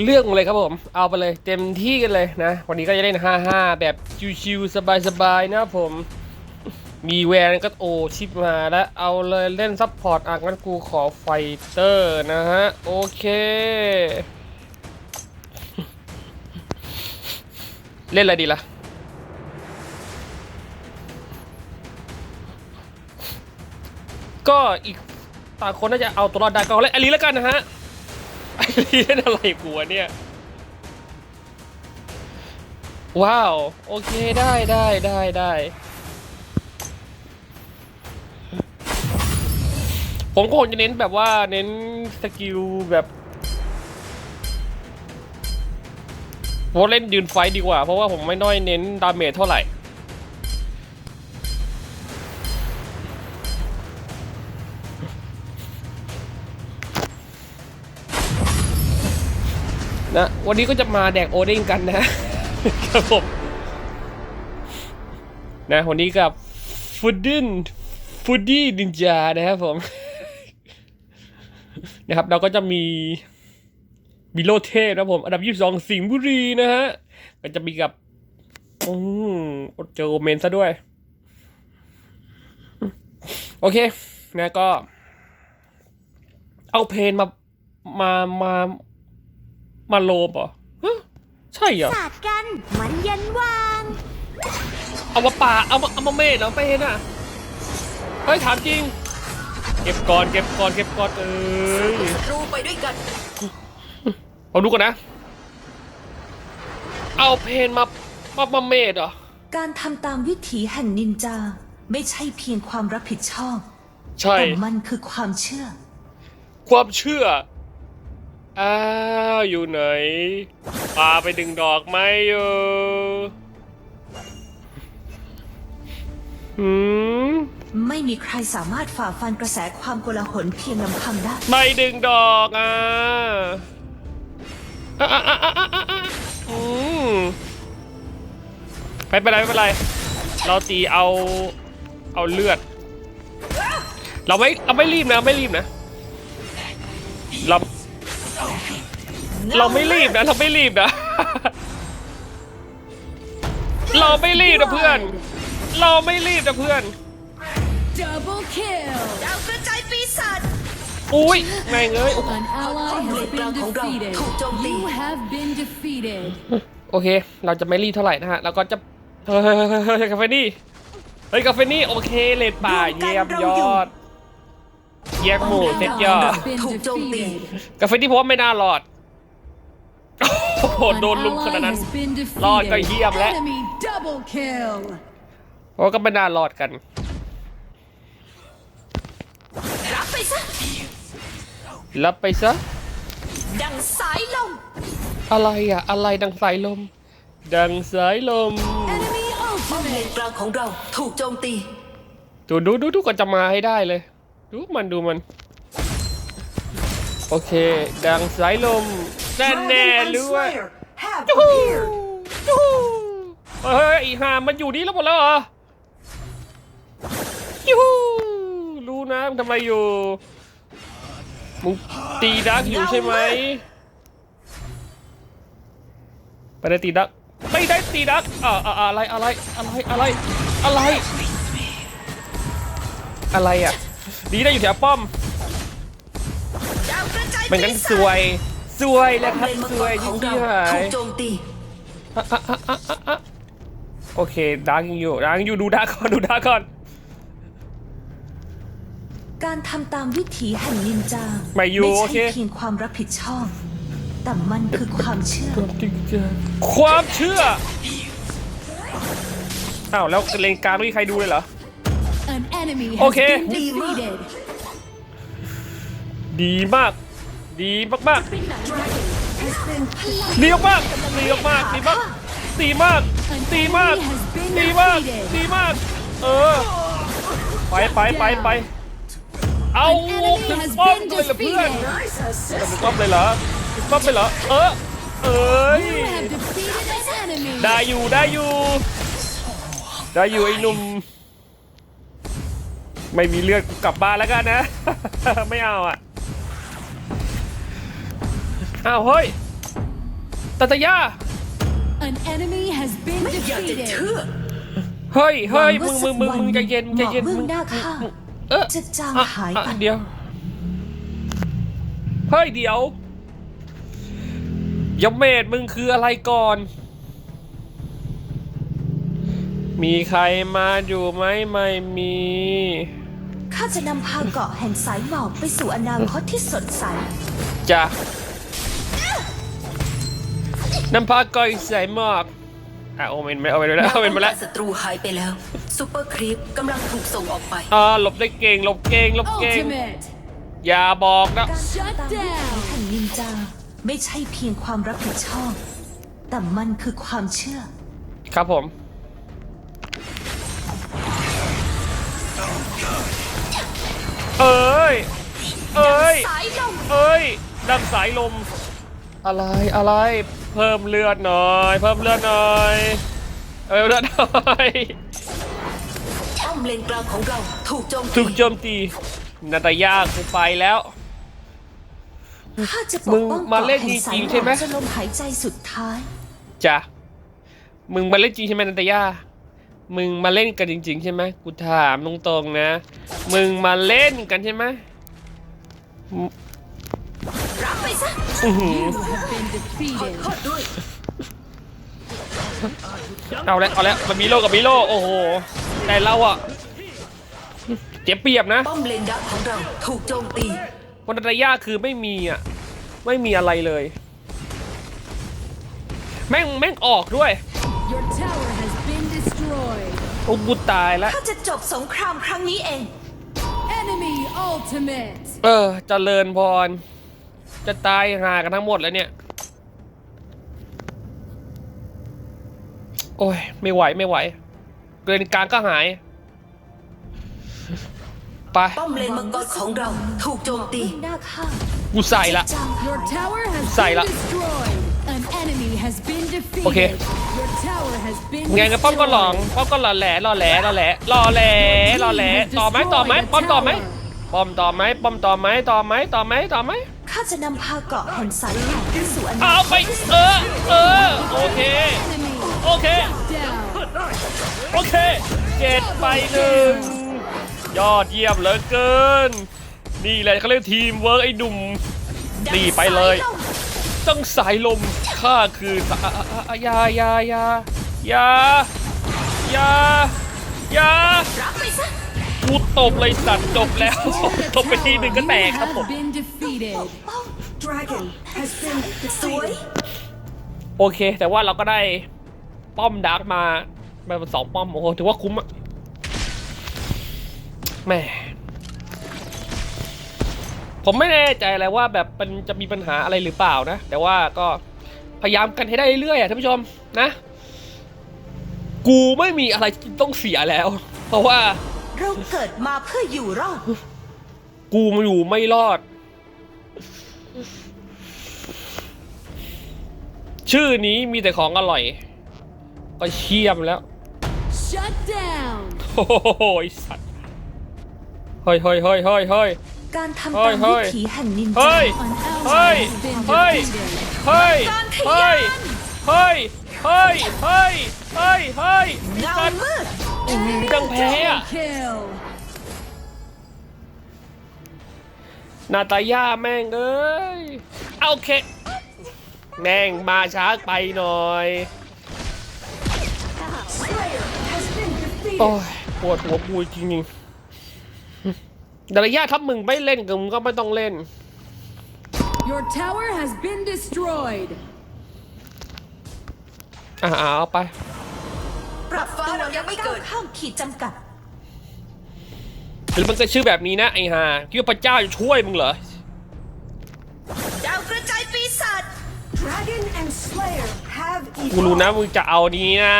เรื่องเลยครับผม เอาไปเลยเต็มที่กันเลยนะ วันนี้ก็จะเล่น 5-5 แบบชิวๆสบายๆนะครับผม มีแวนก็โอชิปมาแล้วเอาเลยเล่นซัพพอร์ตอะงั้นกูขอไฟเตอร์นะฮะ โอเค เล่นอะไรดีล่ะก็อีกต่างคนน่าจะเอาตัวรอดได้ก็เล่นอลีแล้วกันนะฮะ เล่นอะไรกูวเนี่ย ว้าว โอเคได้ได้ได้ได้ผมก็คงจะเน้นแบบว่าเน้นสกิลแบบผมเล่นยืนไฟดีกว่า เพราะว่าผมไม่น้อยเน้นดาเมจเท่าไหร่ นะวันนี้ก็จะมาแดกโอเด้งกันนะครับผมนะวันนี้กับฟูดินฟูดี้ดินจานะครับผมนะครับเราก็จะมีมิโลเทพนะครับผม อันดับ22สิงห์บุรีนะฮะก็จะมีกับอืมเจอโอเมนซะด้วย โอเคนะก็ เอาเพลนมามามา มาโลบเหรอฮะใช่เหรอสาดกันมันเย็นวางเอามาป่าเอามาเอามาเมดเหรอเพลนอะเฮ้ยถามจริง เก็บก่อนเก็บก่อนเก็บก่อนเอ้ยรูไปด้วยกัน เอาดูก่อนนะ เอาเพลนมามามาเมดเหรอการทำตามวิถีแห่งนินจา ไม่ใช่เพียงความรับผิดชอบ ใช่แต่มันคือความเชื่อ ความเชื่อ อ้าวอยู่ไหนปาไปดึงดอกไม้อยู่หืมไม่มีใครสามารถฝ่าฟันกระแสความโกลาหลเพียงลำพังได้ ไม่ดึงดอกอะอะอะอะอะอะอืมไม่เป็นไรไม่เป็นไร เราตีเอาเอาเลือด เราไม่เราไม่รีบนะไม่รีบนะ เรา เราไม่รีบนะเราไม่รีบนะ เราไม่รีบนะเพื่อน เราไม่รีบนะเพื่อน Double kill! ดาวกระจายปีศาจอุ้ยแม่งเอ้ย An ally has been defeated. Thủ You have been defeated. โอเค เราจะไม่รีบเท่าไหร่นะฮะ แล้วก็จะ เฮ้ยเฮ้ยเฮ้ยเฮ้ยกาเฟนี่ เฮ้ยกาเฟนี่โอเคเลดป่าเยี่ยมยอด เยี่ยมหมูเซ็ตยอด Has been Thủ trông tì. defeated. กาเฟนี่เพราะว่าไม่น่ารอด โอ้โห An โดนลุมขนาด ally นั้น has been รอดก็เยี่ยม defeated. แล้ว Enemy double kill. เพราะว่าก็ไม่น่ารอดกัน รับไปซะรับไปซะ ดังสายลม อะไรอะ อะไรดังสายลม ดังสายลม Enemy ป้อมเลน ultimate. กลางของเราถูกโจมตีดูดูดูดูก่อนจะมาให้ได้เลย ดูมันดูมัน โอเค ดังสายลม แน่แน่ๆรู้ว่า have จู้จู้เฮ้ยอีห่ามันอยู่นี่แล้วหมดแล้วเหรอยูฮูรู้นะมึงทำอะไรอยู่มึงตีดักอยู่ใช่ไหมไม่ได้ตีดักไม่ได้ตีดักอ่าอ่าอะไรอะไรอะไรอะไรอะไร อะไรอะดีได้อยู่แถวป้อมดาวกระจายไม่งั้นซวย ซวยแล้วครับเลนมังซกวยรของยิ่เรางหาถูยกโจมตี โอเคดังอยู่ดังอยู่ดูดักก่อนดูดักก่อนการทำตามวิถีแห่งนินจาไม่อยู่โอเค ใช่เพียงความรับผิดชอบ แต่มันคือความเชื่อ ความเชื่อ อ้าว แล้วเลนกลางไม่มีใครดูเลยเหรอ An enemy has Okay. been defeated. ดีมาก ดีมากมากๆดีมากๆดีมากๆดีมากดีมากดีมากดีมากดีมาก เออ ไปไปไปไปเอาถึงป้อมเลยเหรอเพื่อนถึงป้อมเลยเหรอถึงป้อมเลยเหรอ เออ เอ้ย ได้อยู่ได้อยู่ ได้อยู่ไอ้หนุ่ม ไม่มีเลือดกูกลับบ้านแล้วกันนะ ไม่เอาอะ อ้าวเฮ้ยตาตายา An enemy has been อยากจะ defeated. เชื่อเฮ้ยเฮ้ยหวัมึงงว่ามึงมึงมึงใจเย็นสักวันใจเย็นหมอกมึเบื้องงหน้าข้าเออจะจางอะหายอะไปเดี๋ยวเฮ้ยเดี๋ยวยมเมดมึงคืออะไรก่อน มีใครมาอยู่ไหมไม่มี ข้าจะนำพาเกาะแห่งสายหมอกไปสู่อนาคตที่สดใสจ้ะ น้ำพาก้อยใส่หมอกอะโอเมนไม่เอาไปด้วยแล้วเอาเมนมาแล้วศัตรูหายไปแล้วซูเปอร์ครีปกำลังถูกส่งออกไปอ่าหลบได้เก่งหลบเก่งหลบเก่ง Ultimate. อย่าบอกนะการ Shut ทำตามวิถี down แห่งนินจาไม่ใช่เพียงความรับผิดชอบ แต่มันคือความเชื่อ ครับผมเอ้ย เอ้ยสายลมเอ้ยดังสายลม อะไรอะไรเพิ่มเลือดหน่อย เพิ่มเลือดหน่อยเพิ่มเลือดหน่อยป้อมเลนกลางของเราถูกโจมถูตีกโจมตีนาตายากูไปแล้วข้าจะปมึกงป้องมาเกาะเล่นแห่งสาจริยงหๆมใช่อไหมกจนลมหายใจสุดท้ายจ้ะมึงมาเล่นจริงใช่ไหมนันตยามึงมาเล่นกันจริง ๆ ใช่ไหมกูถามตรงๆนะ มึงมาเล่นกันใช่ไหม รับไปซะอื้อหือ You have been defeated. โทษด้วยเอาแล้วเอาแล้วมันมีโลกับมีโลโอ้โหแต่เราอะเจ็บเปรียบนะป้อมเลนดักของเราถูกโจมตีวันนันตยาคือไม่มีอะไม่มีอะไรเลย แม่งแม่งออกด้วย Your tower has been destroyed. โอ้กูตายแล้วข้าจะจบสงครามครั้งนี้เอง Enemy ultimate. เออเจริญพร จะตายหากันทั้งหมดแล้วเนี่ย โอ้ย ไม่ไหวไม่ไหว เกินกลางก็หาย ไป ป้อมเลนมังกรของเราถูกโจมตี หน้าข้ากูใส่ละจางหา Your ย tower has Sai been la. destroyed. An enemy has been defeated. Okay. Your tower has been ไงกันป้อมก็หลอง ป้อมก็หล่อแหล่หล่อแหล่หล่อแหล่หล่อแหล่หล่อแหล่ต่อไหมต่อไหมป้อมต่อไหมป้อมต่อไหมป้อมต่อไหมต่อไหมต่อไหมต่อไหมข้า จะนำพาเกาะแห่งสายหมอกไปสู่อนาเอาคไปตที่สเอดอเออโอเค Enemy โอเค down. โอเคเจ็ดไปหนึ่งยอดเยี่ยมเหลือเกิน นี่แหละเขาเรียกทีมเวิร์กไอ้หนุ่มนี่ไปเลยต้องสายลมข้าคือสะอะอะอะอยาอยาอยาอยาอยาอยา รับไปซะ กูตบเลยสัตว์จบแล้ว The ตบไปทีหนึ่งก็ tower แต you กครับผม have been defeated. สวยโอเค แต่ว่าเราก็ได้ป้อมดาร์กมาเป็นสองป้อม โอ้โห ถือว่าคุ้มอะแหม่ผมไม่แน่ใจเลยว่าแบบมันจะมีปัญหาอะไรหรือเปล่านะ แต่ว่าก็พยายามกันให้ได้เรื่อยๆอะท่านผู้ชมนะ กูไม่มีอะไรที่ต้องเสียแล้ว เพราะว่า เราเกิดมาเพื่ออยู่รอดกูมาอยู่ไม่รอด ชื่อนี้มีแต่ของอร่อย ก็เชี่ยมแล้ว Shut down. โอ้โหไอ้สัตว์เฮ้ยเฮ้ยเฮ้ยเฮ้ยเฮ้ย การทำเฮ้ตายมเฮ้วิยถีแห่งนินเฮ้จาย An Hey, ally has been hey. defeated. เฮ้ยเฮ้ยเฮ้ยเฮ้ยเฮ้ยเฮ้ยเฮ้ยเงาสัตว์มืด ยังแพ้อะ Kill. นาตาย่าแม่งเอ้ยเอาโอเค แม่งมาช้าไปหน่อยโอ้ยปวดหัวปูจริงๆดารยาถ้ามึงไม่เล่นกับมึงก็ไม่ต้องเล่น Your tower has been destroyed. อ่าเอาไป ปรับตัวยังไม่เกิดข้ามขีดจำกัด หรือมันจะชื่อแบบนี้นะไอ้ห่าคิดว่าพระเจ้าจะช่วยมึงเหรอ ดาวกระจายปีศาจ Dragon and Slayer have กูรู้นะมึงจะเอานี้นะ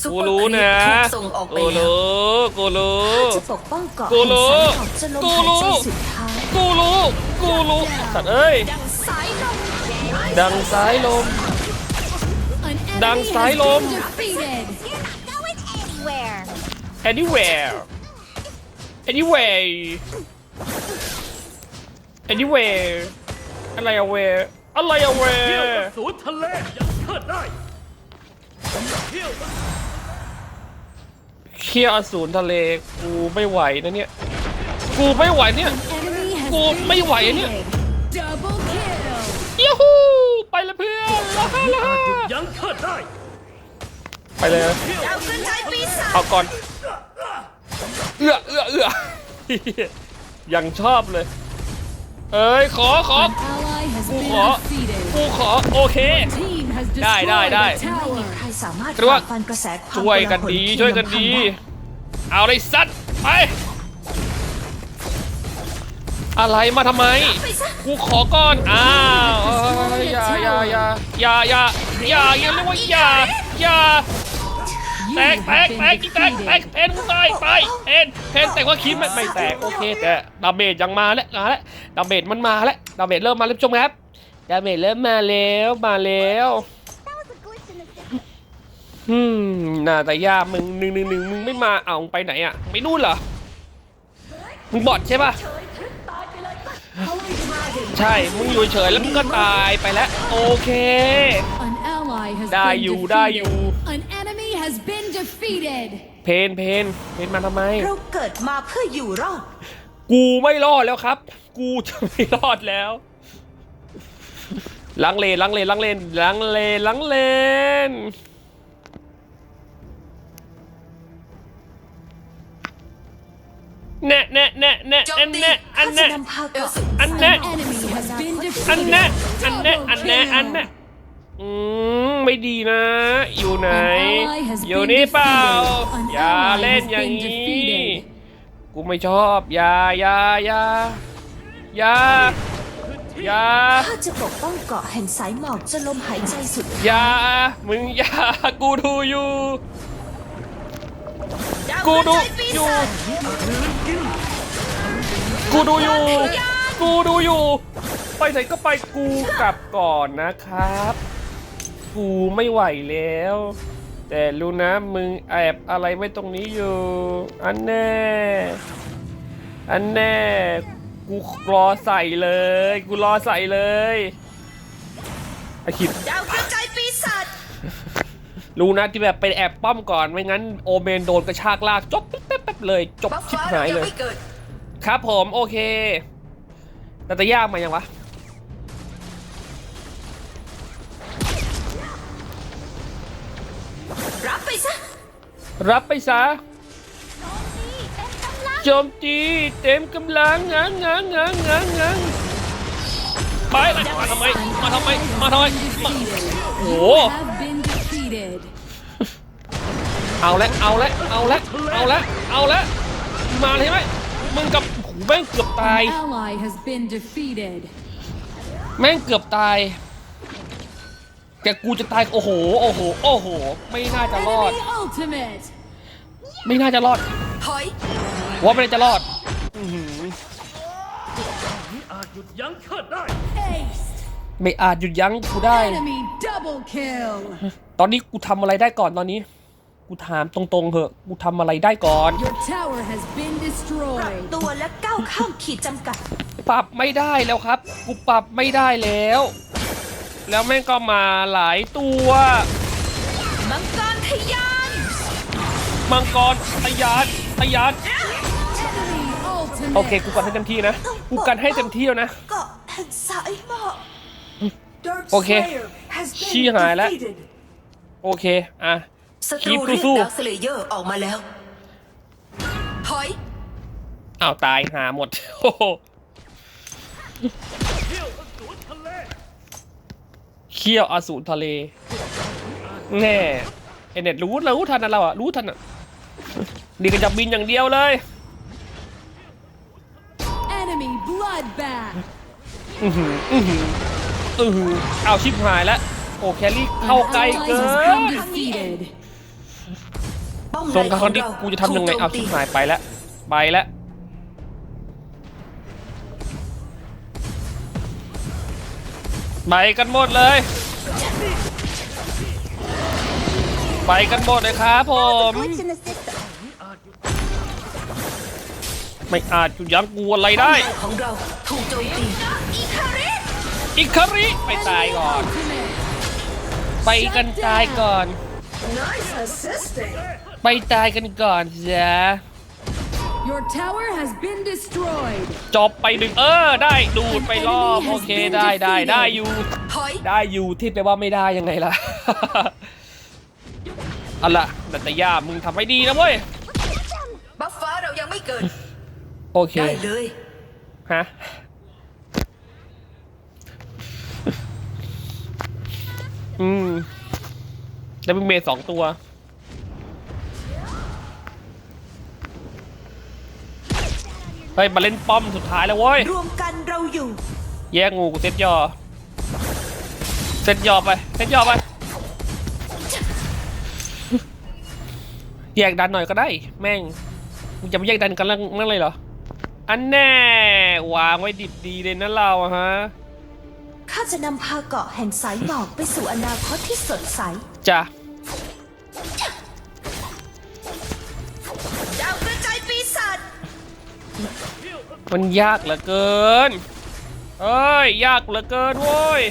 ซูกูเปอร์รู้ครีนะปถูกส่งออกไปกูแล้วรู้กูรู้ข้าจะปกป้องเกาะกูแห่งรู้สายหมอกจนลมกูหายรู้ใจสุดท้ายกูรู้กูรู้สัตว์เอ้ย ดังสายลม ดังสายลม anywhere anywhere anywhere อะไรอะ where อะไรอะเวเที่ยวอสูรทะเลยังเชิดได้เที่ยวเคี่ยวอสูรทะเลกูไม่ไหวนะเนี่ย กูไม่ไหวเนี่ย Enemy has Cô been mấy quậy nữa. defeated. Double kill. ยูฮูไปเลยเพื่อนลาฮาลาอาจหยุดฮายั้งเชิดได้ ไปเลยนะดาวกระจายปีศาจเอาก่อน เอื้อเอื้อเอื้อยังชอบเลย เอ้ยขอขอ An ally has Cô been khó. defeated. กูขอโอเค Team has ได้ได้ได้ destroyed a ไม่มี tower. ใครสามารถหรือว่า ฝ่าฟันกระแสความช่วยกันโลาหลดีเพีงช่วยกันลำพังดีได้เอาเลยสัตว์ไป อะไรมาทำไม กูขอก่อน อ้าวเอ้ยอย่าอย่าอย่าอย่าอย่าอย่าอย่าเรียกว่าอย่าอ ยาแตกแตกแตกแตกแตกเพนกูตายไปเพนเพนแต่ว่าคิดไม่ไม่แตกโอเคแต่ดาเมจยังมาแล้วมาแล้วดาเมจมันมาแล้วดาเมจเริ่มมาแล้วชมครับดาเมจเริ่มมาแล้วมาแล้ว That was a glitch in the system. อืมนาแต่ยามึงหนึ่งหนึ่งหนึ่งมึงไม่มาเอาไปไหนอะไม่นู่นเหรอมึงบอดใช่ปะใช่ มึงอยู่เฉยแล้วมึงก็ตายไปแล้ว โอเค ได้ been อยู่ได้อยู่ defeated. An enemy has been defeated. เพนเพนเพนมาทำไม เราเกิดมาเพื่ออยู่รอด กูไม่รอดแล้วครับ กูจะไม่รอดแล้วลังเลลังเลลังเลลังเลลังเลนแน่แน่แน่แน่โจอัมนตีแน่อันถ้าจะแน่นำพาเอลกลับสูอันแน่ An enemy has been อันแน่ defeated. อันแน่อันแน่อันแน่ อันแน่อืมไม่ดีนะ อยู่ไหน อยู่นี่เปล่า อย่าเล่นอย่างนี้ กูไม่ชอบ อย่าอย่าอย่าอย่าอย่าข้าจะปกป้องเกาะแห่งสายหมอกจนลมหายใจสุดอย่ามึงอย่ากูดูอยู่ดาวกูกระดูจายปีอยู่ศาจกูดูอยู่ กูดูอยู่ ไปไหนก็ไปกูกลับก่อนนะครับ กูไม่ไหวแล้ว แต่รู้นะมึงแอบอะไรไว้ตรงนี้อยู่ อันแน่ อันแน่ กูรอใส่เลย กูรอใส่เลยไอคิดดาวกระจายปีศาจรู้นะที่แบบไปแอบป้อมก่อนไม่งั้นโอเมนโดนกระชากลากจบแป๊บๆเลยจบบัฟชิบฟ้าหายยัเลงยไม่เกิดครับผมโอเคแต่จะยากมายังวะ รับไปซะโจมตีเต็มกำลังงังงังงังงังงังไปเลยมาทำไม มาทำไม มาทำไมมา Defeated. โอ้ You have been defeated. เอาละเอาละเอาละเอาละเอาละมาเลยใช่ไหมมึงกับหูแม่งเกือบตาย An ally has been defeated. แม่งเกือบตาย แต่กูจะตายโอ้โหโอ้โหโอ้โห ไม่น่าจะรอด Enemy ultimate. ไม่น่าจะรอดถอยว่าไม่น่าจะรอดอื้อหืออาจหยุดยั้งเชิดได้ Ace. ไม่อาจหยุดยั้งกูได้ Enemy double kill. ตอนนี้กูทำอะไรได้ก่อนตอนนี้ กูถามตรงๆเหอะกูทำอะไรได้ก่อน Your tower has been destroyed. ตัวและก้าวข้ามขีดจำกัด ปรับไม่ได้แล้วครับ กูปรับไม่ได้แล้ว แล้วแม่งก็มาหลายตัว มังกรทะยานมังกรทะยานทะยาน Enemy ultimate. โอเคกูกันให้เต็มที่นะกูกันให้เต็มที่แล้วนะเกาะแห่งสายหมอก Dark Okay. Slayer has been ชี้หายแล้ว defeated. โอเค อะศัตรูคีบเรียกสู้ๆดาวสเลเยอร์ออกมาแล้วถอยอ้าวตายหาหมดโอ้โหเที่ยวอสูรทะเล เขี้ยวอสูรทะเล แน่ไอเน็ตรู้รู้ทันนะเราอะรู้ทันอะนี่ก็จะบินอย่างเดียวเลย Enemy bloodbath. อือหืออือหืออือหือเอาชิบหายแล้ว โอ้แครี่เข้า An ใกล้ ally เกิ has น been defeated. ป้อมทรงในครั้ของงนี้เรากูจะทำยังไงถูกเอาโจมชิตีบหายไปแล้วไปแล้ว ไปกันหมดเลย ไปกันหมดเลยครับผม Glitch in the system. ไม่อาจหยุดยั้งกูอะไรได้ป้อมในของเราถูกโจมตีอีคาริสอิคาริไปตายก่อน Ultimate. ไปกันตายก่อน Nice assisting. ไปตายกันก่อนจ้ะ Your tower has been destroyed. จบไปหนึ่งเออ ได้ดูดไปรอบ โอเคได้ได้ได้อยู่ ถอยได้อยู่ที่แปลว่าไม่ได้ยังไงล่ะ เอาล่ะนัตยามึงทำให้ดีนะเว้ย บัฟฟ้าเรายังไม่เกิด โอเค ได้เลย ฮะ อืม แล้วมึงเมย์สองตัว เฮ้ยมาเล่นป้อมสุดท้ายแล้วเว้ยรวมกันเราอยู่ แยกงูกูเซ็ตยอ เซ็ตยอไปเซ็ตยอไปแยกดันหน่อยก็ได้ แม่งมึงจะมาแยกดันกันเรื่องนั่นเลยเหรอ อันแน่วางไว้ดิบดีเลยนะเราอะฮะข้าจะนำพาเกาะแห่งสายหมอกไปสู่อนาคตที่สดใส จ้ะ มันยากเหลือเกิน เอ้ย ยากเหลือเกินโว้ย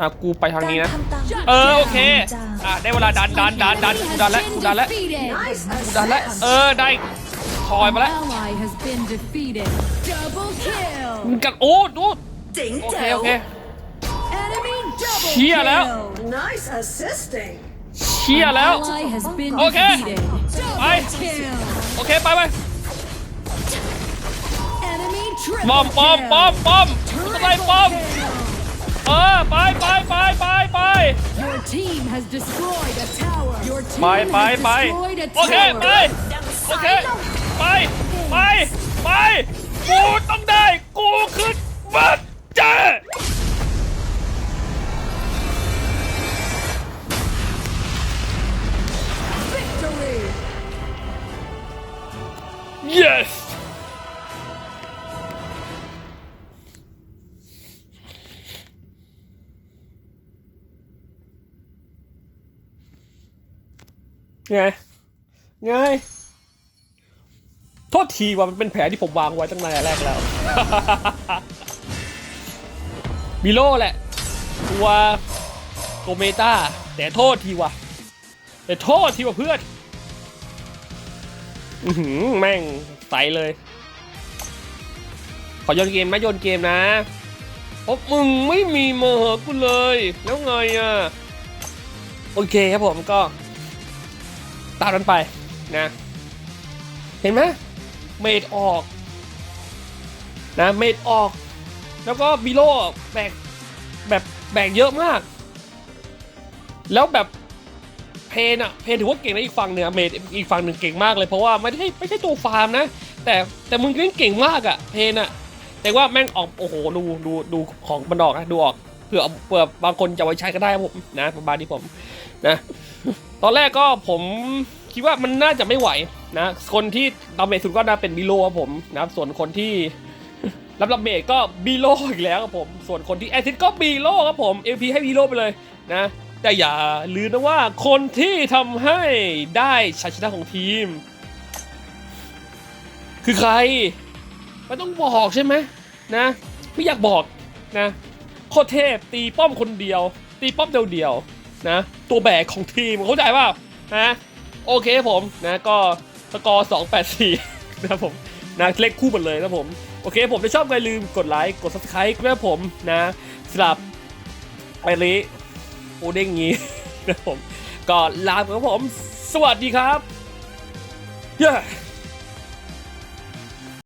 อะ กูไปทางนี้นะการทำตามเออ โอเคจาอะ ได้เวลาดันดันดันดันกูดันแล้วกูดันแล้ว defeated. Nice กูดันแล้ว assist. เออ ได้คอยมาแล้ว Ally has been defeated. Double kill. มึงกันโอ้ดูเจ๋งโอเคแจ๋วโอเค Enemy double Chia kill. แล้ว Nice assisting. เชี่ยแล้ว Ally has been Okay. defeated. Bye. Double kill. โอเค ไปไป Enemy ป้อม triple ป้อม ป้อม kill. ป้อมอะไรป้อม Triple kill. เออ ไปไปไปไปไป Your team has destroyed a tower. Your team ไปไป has ไป destroyed a โอเค ไป tower. โอเค ไป ไป ไป กูต้องได้ กูคือบัตเจ Victory. yes ไง ไง โทษทีว่ามันเป็นแผลที่ผมวางไว้ตั้งแต่แรกแล้ว บิโลแหละ ตัวโกเมตาแต่โทษทีว่ะ แต่โทษทีว่ะเพื่อน อือแม่งใสเลย ขอโยนเกมนะโยนเกมนะเพราะมึงไม่มีมาหากูเลย แล้วไงอะ โอเคครับผมก็ ตามนั้นไปนะ เห็นไหมเมดออกนะเมดออก แล้วก็บิโลแบกแบบแบกเยอะมาก แล้วแบบเพนอะเพนถือว่าเก่งนะอีกฝั่งเนี่ยเมดอีกฝั่งหนึ่งเก่งมากเลยเพราะว่าไม่ได้ไม่ใช่ตัวฟาร์มนะ แต่แต่มึงเล่นเก่งมากอะเพนอะแต่ว่าแม่งออกโอ้โหดูดูดูของมันออกนะดูออกเผื่อเผื่อบางคนจะไว้ใช้ก็ได้ผมนะประมาณนี้ผมนะ ตอนแรกก็ผมคิดว่ามันน่าจะไม่ไหวนะ คนที่ดาเมจสุดก็น่าเป็นบิโลครับผมนะครับส่วนคนที่รับรับเมจก็บีโลอีกแล้วครับผม ส่วนคนที่แอซิดก็บีโลครับผมเอพีให้บีโลไปเลยนะ แต่อย่าลืมนะว่าคนที่ทำให้ได้ชัยชนะของทีม คือใครไม่ต้องบอกใช่ไหมนะ ไม่อยากบอกนะโคเทพตีป้อมคนเดียว ตีป้อมเดียวเดียว นะ ตัวแบกของทีมเข้าใจเปล่านะโอเคผมนะก็สกอร์284นะครับผมนะเลขคู่หมดเลยนะผมโอเคผมถ้าชอบอย่าลืมกดไลค์กด subscribe นะครับผมนะสำหรับไปลีโอเด้งงี้นะผมก็ลาไปครับผม สวัสดีครับเย้